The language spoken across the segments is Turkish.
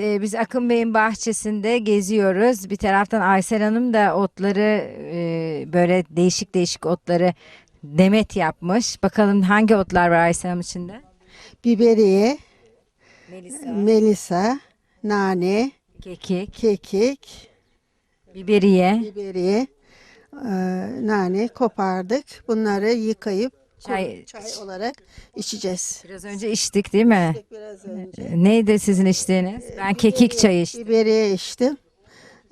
Ee, biz Akın Bey'in bahçesinde geziyoruz. Bir taraftan Aysel Hanım da otları e, böyle değişik değişik otları demet yapmış. Bakalım hangi otlar var Aysel Hanım içinde? Biberiye, Melisa, melisa, nane, kekik, kekik, biberiye, biberiye, e, nane kopardık. Bunları yıkayıp çay. çay olarak içeceğiz. Biraz önce içtik değil mi? Biraz önce. Ee, Neydi sizin içtiğiniz? Ben kekik çayı içtim. Biberiye içtim.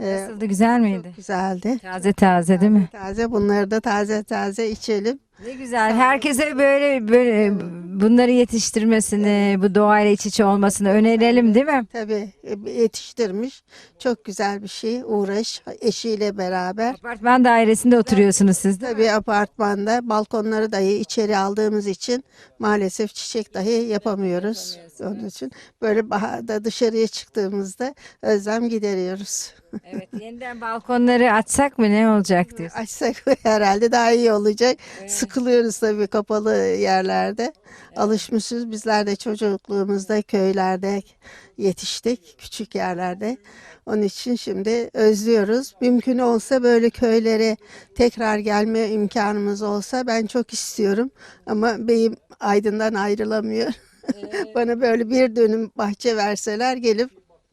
E, Nasıldı güzel miydi? güzeldi. Taze taze değil mi? Taze bunları da taze taze içelim. Ne güzel. Herkese böyle böyle bunları yetiştirmesini, bu doğayla iç içe olmasını önerelim değil mi? Tabii e, yetiştirmiş. Çok güzel bir şey. Uğraş eşiyle beraber. Apartman dairesinde oturuyorsunuz siz mi? Tabii apartmanda balkonları dahi içeri aldığımız için maalesef çiçek dahi yapamıyoruz. Onun için böyle baharda dışarıya çıktığımızda özlem gideriyoruz. Evet, yeniden balkonları açsak mı ne olacak diyorsun? Açsak herhalde daha iyi olacak. Sıkılıyoruz tabii kapalı yerlerde. Alışmışız. Bizler de çocukluğumuzda köylerde yetiştik. Küçük yerlerde. Onun için şimdi özlüyoruz. Mümkün olsa böyle köylere tekrar gelme imkanımız olsa ben çok istiyorum. Ama beyim Aydın'dan ayrılamıyor. Bana böyle bir dönüm bahçe verseler gelip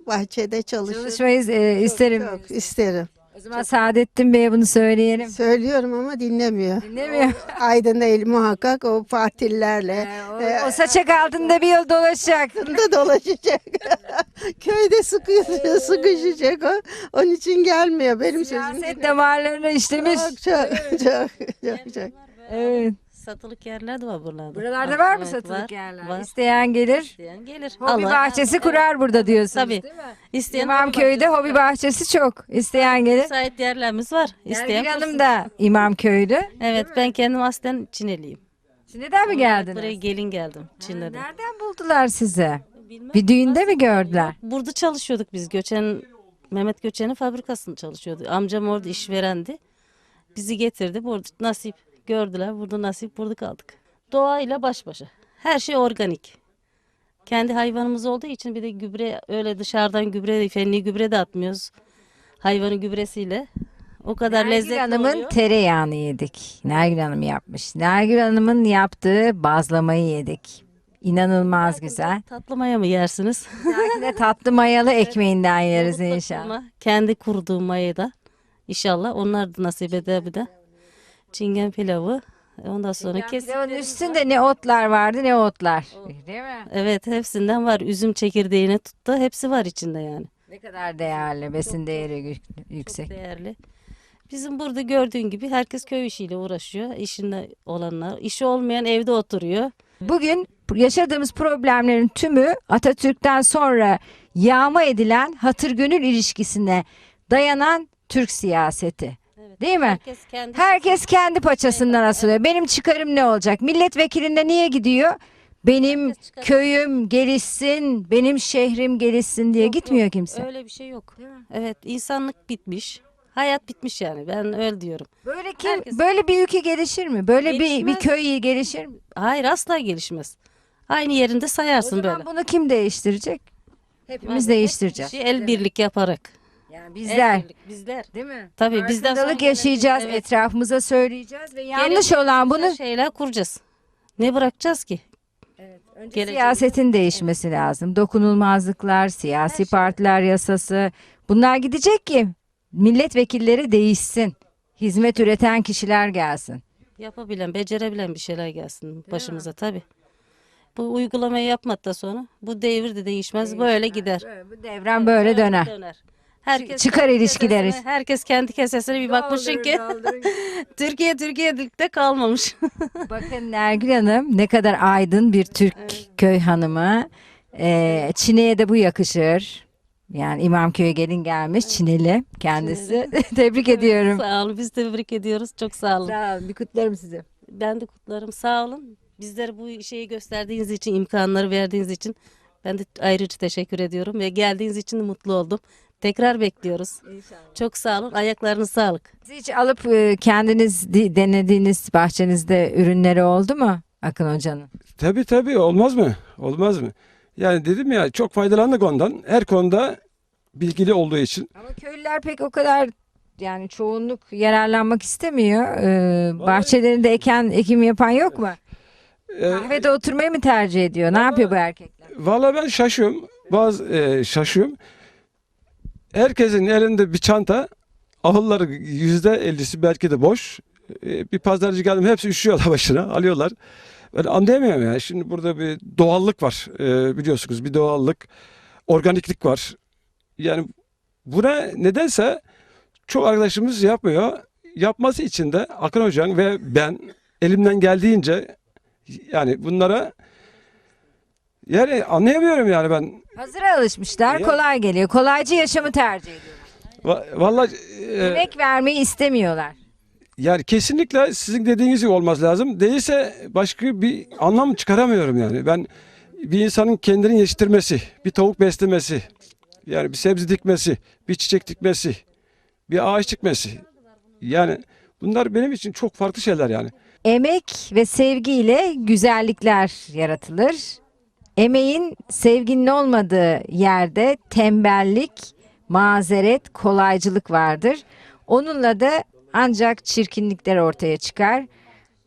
bahçede çalışır. Çalışmayı e, isterim. Çok isterim. O zaman Saadettin Bey'e bunu söyleyelim. Söylüyorum ama dinlemiyor. Dinlemiyor. Aydın değil muhakkak o partillerle Ee, o, o saçak altında bir yıl dolaşacak. da dolaşacak. Köyde sıkı, sıkışacak o. Onun için gelmiyor benim sözüm. Siyaset damarlarına işlemiş. Çok çok çok çok. çok. Evet. Satılık yerler de var buralarda. Buralarda var mı Evet, satılık yerler? Var. İsteyen gelir. İsteyen gelir. Hobi Alır. bahçesi kurar burada diyorsunuz Tabii. değil mi? İsteyen İmamköy'de hobi bahçesi çok. İsteyen gelir. Müsait yerlerimiz var. İsteyen Nergül Hanım da İmamköy'de. Evet ben kendim aslen Çineliyim. Neden mi Buraya geldiniz? gelin geldim Çin'den. Nereden buldular sizi? Bilmem. Bir düğünde mi gördüler? Burada çalışıyorduk biz. Göçen Mehmet Göçen'in fabrikasında çalışıyordu. Amcam orada işverendi. Bizi getirdi. Burada nasip gördüler. Burada nasip burada kaldık. Doğayla baş başa. Her şey organik. Kendi hayvanımız olduğu için bir de gübre öyle dışarıdan gübre, fenli gübre de atmıyoruz. Hayvanın gübresiyle. O kadar Nergül lezzetli Hanım'ın oluyor. tereyağını yedik. Nergül Hanım yapmış. Nergül Hanım'ın yaptığı bazlamayı yedik. İnanılmaz güzel. Tatlı maya mı yersiniz? Belki tatlı mayalı ekmeğinden yeriz inşallah. Kendi kurduğum mayada. İnşallah onlar da nasip eder bir de. Çingen pilavı. Ondan sonra. Pilavın üstünde ne otlar vardı ne otlar. Değil mi? Evet hepsinden var. Üzüm çekirdeğine tuttu. Hepsi var içinde yani. Ne kadar değerli, besin değeri yük- yüksek. Çok değerli. Bizim burada gördüğün gibi herkes köy işiyle uğraşıyor. İşinde olanlar. işi olmayan evde oturuyor. Bugün yaşadığımız problemlerin tümü Atatürk'ten sonra yağma edilen hatır gönül ilişkisine dayanan Türk siyaseti. Evet. Değil mi? Herkes kendi Herkes kendi paçasından asılıyor. Benim çıkarım ne olacak? Milletvekilinde niye gidiyor? Benim köyüm gelişsin, benim şehrim gelişsin diye Yok, gitmiyor yok. kimse. Öyle bir şey yok. Evet insanlık bitmiş. Hayat bitmiş yani. Ben öyle diyorum. Böyle kim Herkes- böyle bir ülke gelişir mi? Böyle bir bir Gelişmez. köy gelişir mi? Hayır asla gelişmez. Aynı yerinde O sayarsın zaman böyle. bunu kim değiştirecek? Hepimiz Vallahi değiştireceğiz. El birlik yaparak. Yani bizler. birlik, bizler. Değil mi? Tabii bizden sonra yaşayacağız, Evet. etrafımıza söyleyeceğiz ve yanlış Gelecek olan bunu şeyler kuracağız. Ne bırakacağız ki? Gelecek- siyasetin değişmesi lazım. Dokunulmazlıklar, siyasi şey. partiler yasası bunlar gidecek ki milletvekilleri değişsin. Hizmet üreten kişiler gelsin. Yapabilen, becerebilen bir şeyler gelsin başımıza tabii. Bu uygulamayı yapmadıktan sonra bu devir de değişmez. Böyle gider. Bu devran böyle döner. Herkes Çıkar kendi ilişkileri. kesesine- herkes kendi kesesine bir bakmışsın ki Türkiye Türkiye'de kalmamış. Bakın Nergül Hanım ne kadar aydın bir Türk köy hanımı. Ee, Çine'ye de bu yakışır. Yani İmamköy'e gelin gelmiş Çineli kendisi. Tebrik ediyorum. sağ olun. Biz tebrik ediyoruz. Çok sağ olun. Sağ olun. Bir kutlarım sizi. Ben de kutlarım. Sağ olun. Bizlere bu şeyi gösterdiğiniz için, imkanları verdiğiniz için ben de ayrıca teşekkür ediyorum ve geldiğiniz için de mutlu oldum. Tekrar bekliyoruz. Çok sağ olun. Ayaklarınız sağlık. Siz hiç alıp e, kendiniz di- denediğiniz bahçenizde ürünleri oldu mu Akın Hoca'nın? Tabii tabii olmaz mı? Olmaz mı? Yani dedim ya çok faydalandık ondan. Her konuda bilgili olduğu için. Ama köylüler pek o kadar yani çoğunluk yararlanmak istemiyor. Ee, bahçelerinde eken ekim yapan yok mu? Ee, Kahvede oturmayı mı tercih ediyor? Ne yapıyor bu erkekler? Valla ben şaşıyorum. Bazı e, şaşıyorum. Herkesin elinde bir çanta. Ahılları yüzde ellisi belki de boş. E, bir pazarcı geldim hepsi üşüyorlar başına alıyorlar. Ben anlayamıyorum ya. Şimdi burada bir doğallık var. E, biliyorsunuz bir doğallık. Organiklik var. Yani buna nedense çok arkadaşımız yapmıyor. Yapması için de Akın Hocam ve ben elimden geldiğince yani bunlara yani anlayamıyorum yani ben. Hazır alışmışlar. Ya- Kolay geliyor. Kolaycı yaşamı tercih ediyorlar. Va- Vallahi e, Emek vermeyi istemiyorlar. yani kesinlikle sizin dediğiniz gibi olması lazım. Değilse başka bir anlam çıkaramıyorum yani. Ben bir insanın kendini yetiştirmesi, bir tavuk beslemesi, yani bir sebze dikmesi, bir çiçek dikmesi, bir ağaç dikmesi. Yani bunlar benim için çok farklı şeyler yani. Emek ve sevgiyle güzellikler yaratılır. Emeğin sevginin olmadığı yerde tembellik, mazeret, kolaycılık vardır. Onunla da ancak çirkinlikler ortaya çıkar.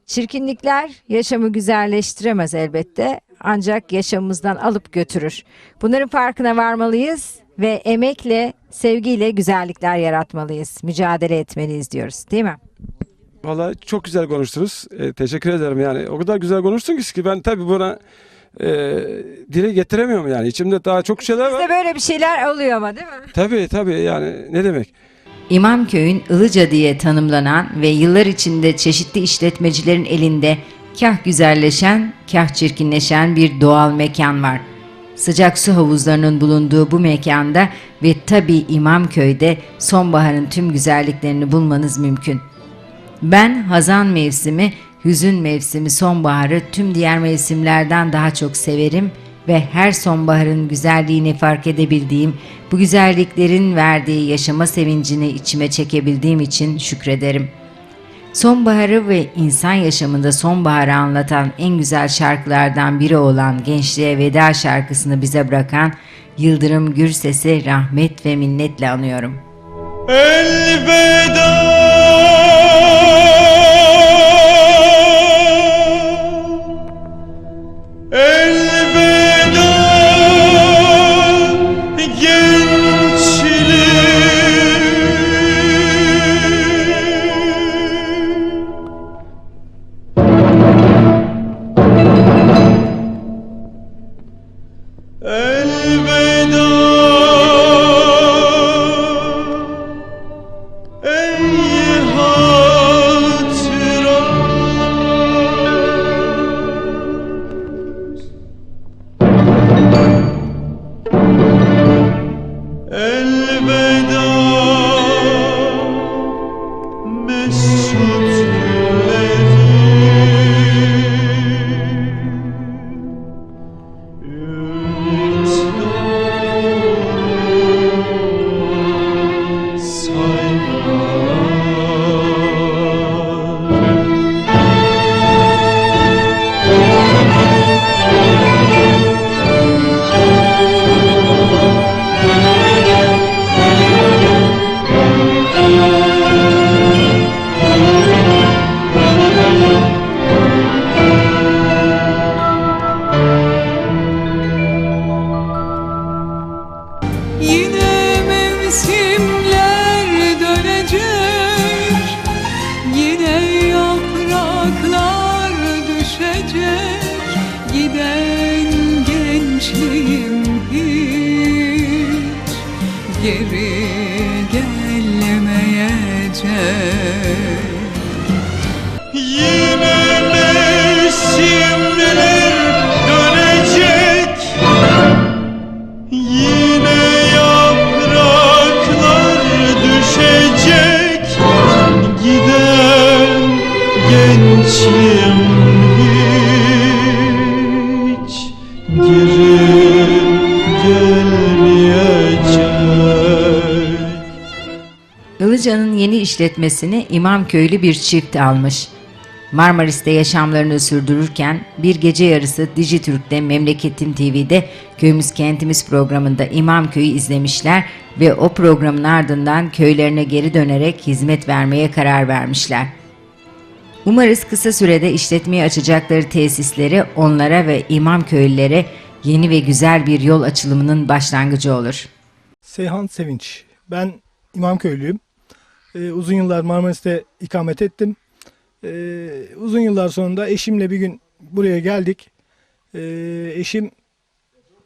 Çirkinlikler yaşamı güzelleştiremez elbette ancak yaşamımızdan alıp götürür. Bunların farkına varmalıyız ve emekle, sevgiyle güzellikler yaratmalıyız. Mücadele etmeliyiz diyoruz değil mi? Vallahi çok güzel konuştunuz. E, teşekkür ederim yani. O kadar güzel konuştun ki ben tabii buna e, dile getiremiyorum yani. İçimde daha çok şeyler var. Bizde böyle bir şeyler oluyor ama değil mi? Tabii tabii yani ne demek. İmamköy'ün Ilıca diye tanımlanan ve yıllar içinde çeşitli işletmecilerin elinde kah güzelleşen, kah çirkinleşen bir doğal mekan var. Sıcak su havuzlarının bulunduğu bu mekanda ve tabii İmamköy'de sonbaharın tüm güzelliklerini bulmanız mümkün. Ben hazan mevsimi, hüzün mevsimi, sonbaharı tüm diğer mevsimlerden daha çok severim ve her sonbaharın güzelliğini fark edebildiğim, bu güzelliklerin verdiği yaşama sevincini içime çekebildiğim için şükrederim. Sonbaharı ve insan yaşamında sonbaharı anlatan en güzel şarkılardan biri olan Gençliğe Veda şarkısını bize bırakan Yıldırım Gürses'i rahmet ve minnetle anıyorum. Elveda geçer Ilıca'nın yeni işletmesini İmamköylü bir çift almış. Marmaris'te yaşamlarını sürdürürken bir gece yarısı Dijitürk'te Memleketim TV'de Köyümüz Kentimiz programında İmamköy'ü izlemişler ve o programın ardından köylerine geri dönerek hizmet vermeye karar vermişler. Umarız kısa sürede işletmeyi açacakları tesisleri onlara ve imam köylülere yeni ve güzel bir yol açılımının başlangıcı olur. Seyhan Sevinç. Ben İmamköylüyüm. Ee, uzun yıllar Marmaris'te ikamet ettim. Ee, uzun yıllar sonunda eşimle bir gün buraya geldik. Ee, eşim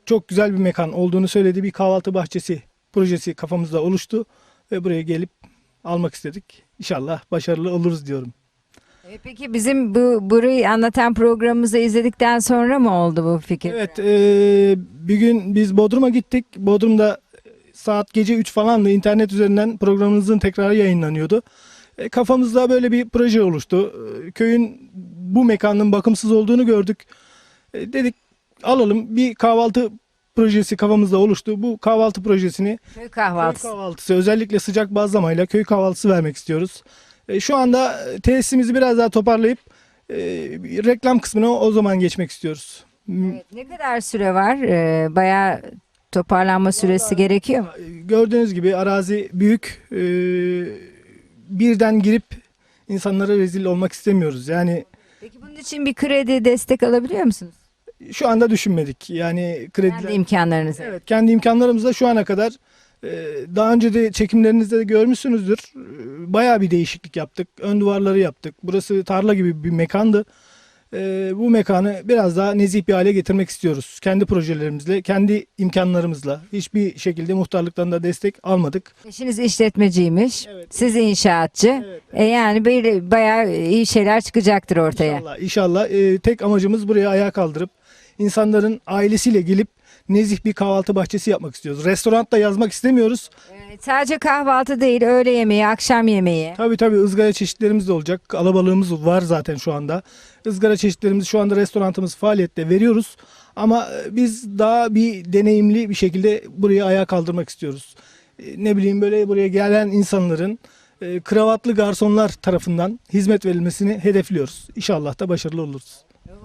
çok güzel bir mekan olduğunu söyledi. Bir kahvaltı bahçesi projesi kafamızda oluştu ve buraya gelip almak istedik. İnşallah başarılı oluruz diyorum. E, Peki bizim bu burayı anlatan programımızı izledikten sonra mı oldu bu fikir? Evet, e, bir gün biz Bodrum'a gittik. Bodrum'da saat gece 3 falandı. internet üzerinden programımızın tekrarı yayınlanıyordu. E, kafamızda böyle bir proje oluştu. E, köyün bu mekanın bakımsız olduğunu gördük. E, dedik alalım bir kahvaltı projesi kafamızda oluştu. Bu kahvaltı projesini Köy köy kahvaltısı. kahvaltısı özellikle sıcak bazlamayla köy kahvaltısı vermek istiyoruz. E, şu anda tesisimizi biraz daha toparlayıp e, reklam kısmına o zaman geçmek istiyoruz. Evet, ne kadar süre var? Ee, bayağı toparlanma süresi gerekiyor mu? Gördüğünüz gibi arazi büyük. Ee, birden girip insanlara rezil olmak istemiyoruz. Yani Peki bunun için bir kredi destek alabiliyor musunuz? şu anda düşünmedik. Yani krediler... Kendi imkanlarınızı. Evet, kendi imkanlarımızla şu ana kadar e, daha önce de çekimlerinizde de görmüşsünüzdür. E, Bayağı bir değişiklik yaptık. Ön duvarları yaptık. Burası tarla gibi bir mekandı. E, Bu mekanı biraz daha nezih bir hale getirmek istiyoruz. Kendi projelerimizle, kendi imkanlarımızla. Hiçbir şekilde muhtarlıktan da destek almadık. Eşiniz işletmeciymiş. Evet. Siz inşaatçı. Evet. E yani böyle bayağı iyi şeyler çıkacaktır ortaya. İnşallah, inşallah. Ee, tek amacımız buraya ayağa kaldırıp insanların ailesiyle gelip nezih bir kahvaltı bahçesi yapmak istiyoruz. Restoran da yazmak istemiyoruz. E, sadece kahvaltı değil, öğle yemeği, akşam yemeği. Tabii tabii ızgara çeşitlerimiz de olacak. Alabalığımız var zaten şu anda. Izgara çeşitlerimiz şu anda restoranımız faaliyette veriyoruz. Ama e, biz daha bir deneyimli bir şekilde burayı ayağa kaldırmak istiyoruz. E, Ne bileyim böyle buraya gelen insanların e, kravatlı garsonlar tarafından hizmet verilmesini hedefliyoruz. İnşallah da başarılı oluruz.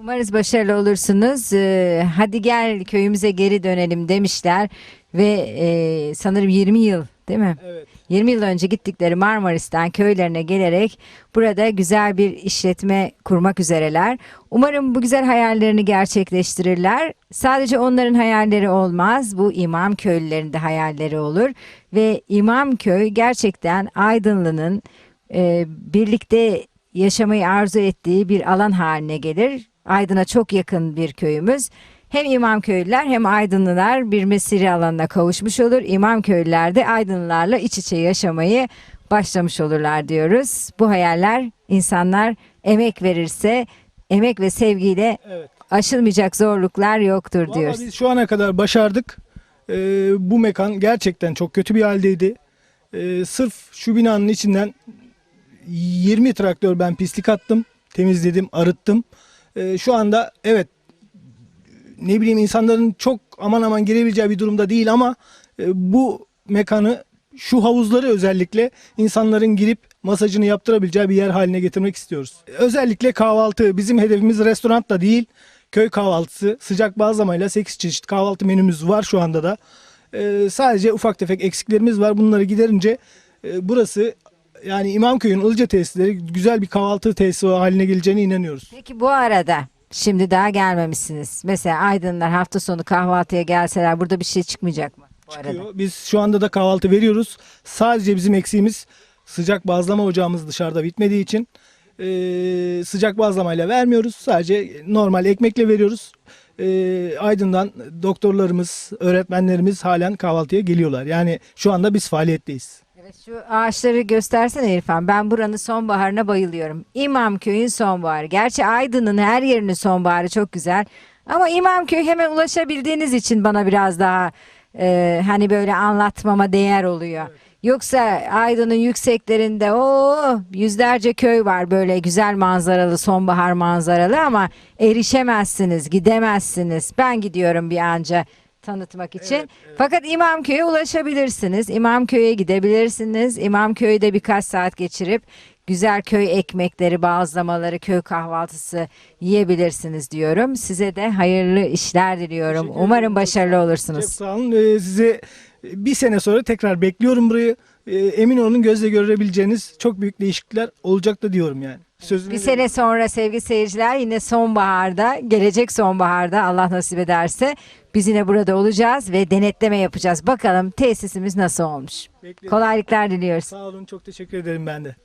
Umarız başarılı olursunuz. Ee, hadi gel köyümüze geri dönelim demişler ve e, sanırım 20 yıl değil mi? Evet. 20 yıl önce gittikleri Marmaris'ten köylerine gelerek burada güzel bir işletme kurmak üzereler. Umarım bu güzel hayallerini gerçekleştirirler. Sadece onların hayalleri olmaz. Bu imam köylülerin de hayalleri olur. Ve imam köy gerçekten Aydınlı'nın e, birlikte yaşamayı arzu ettiği bir alan haline gelir. Aydın'a çok yakın bir köyümüz. Hem İmam köylüler hem Aydınlılar bir mesire alanına kavuşmuş olur. İmam köylüler de Aydınlılarla iç içe yaşamayı başlamış olurlar diyoruz. Bu hayaller insanlar emek verirse emek ve sevgiyle Evet. aşılmayacak zorluklar yoktur Vallahi diyoruz. biz şu ana kadar başardık. Ee, bu mekan gerçekten çok kötü bir haldeydi. Ee, sırf şu binanın içinden 20 traktör ben pislik attım, temizledim, arıttım. Ee, şu anda evet ne bileyim insanların çok aman aman girebileceği bir durumda değil ama e, bu mekanı şu havuzları özellikle insanların girip masajını yaptırabileceği bir yer haline getirmek istiyoruz. Özellikle kahvaltı bizim hedefimiz restoran da değil köy kahvaltısı sıcak bazlamayla 8 çeşit kahvaltı menümüz var şu anda da. Ee, sadece ufak tefek eksiklerimiz var bunları giderince e, burası yani İmamköy'ün Ilıca tesisleri güzel bir kahvaltı tesisi haline geleceğine inanıyoruz. Peki bu arada şimdi daha gelmemişsiniz. Mesela Aydınlar hafta sonu kahvaltıya gelseler burada bir şey çıkmayacak mı? Bu arada. çıkıyor. Biz şu anda da kahvaltı veriyoruz. Sadece bizim eksiğimiz sıcak bazlama ocağımız dışarıda bitmediği için e, sıcak bazlamayla vermiyoruz. Sadece normal ekmekle veriyoruz. E, Aydın'dan doktorlarımız, öğretmenlerimiz halen kahvaltıya geliyorlar. Yani şu anda biz faaliyetteyiz. Evet, şu ağaçları göstersene İrfan. Ben buranın sonbaharına bayılıyorum. İmamköy'ün sonbaharı. Gerçi Aydın'ın her yerinin sonbaharı çok güzel. Ama İmamköy hemen ulaşabildiğiniz için bana biraz daha e, hani böyle anlatmama değer oluyor. Yoksa Aydın'ın yükseklerinde o yüzlerce köy var böyle güzel manzaralı sonbahar manzaralı ama erişemezsiniz, gidemezsiniz. Ben gidiyorum bir anca tanıtmak için. Fakat İmamköy'e ulaşabilirsiniz. İmamköy'e gidebilirsiniz. İmamköy'de birkaç saat geçirip güzel köy ekmekleri, bazlamaları, köy kahvaltısı yiyebilirsiniz diyorum. Size de hayırlı işler diliyorum. Umarım başarılı Çok olursunuz. sağ olun. Ee, size bir sene sonra tekrar bekliyorum burayı. Ee, emin olun gözle görebileceğiniz çok büyük değişiklikler olacak da diyorum yani. Sözünü Bir sene sonra sevgili seyirciler yine sonbaharda, gelecek sonbaharda Allah nasip ederse biz yine burada olacağız ve denetleme yapacağız. Bakalım tesisimiz nasıl olmuş. bekliyorum. Kolaylıklar diliyoruz. Sağ olun çok teşekkür ederim ben de.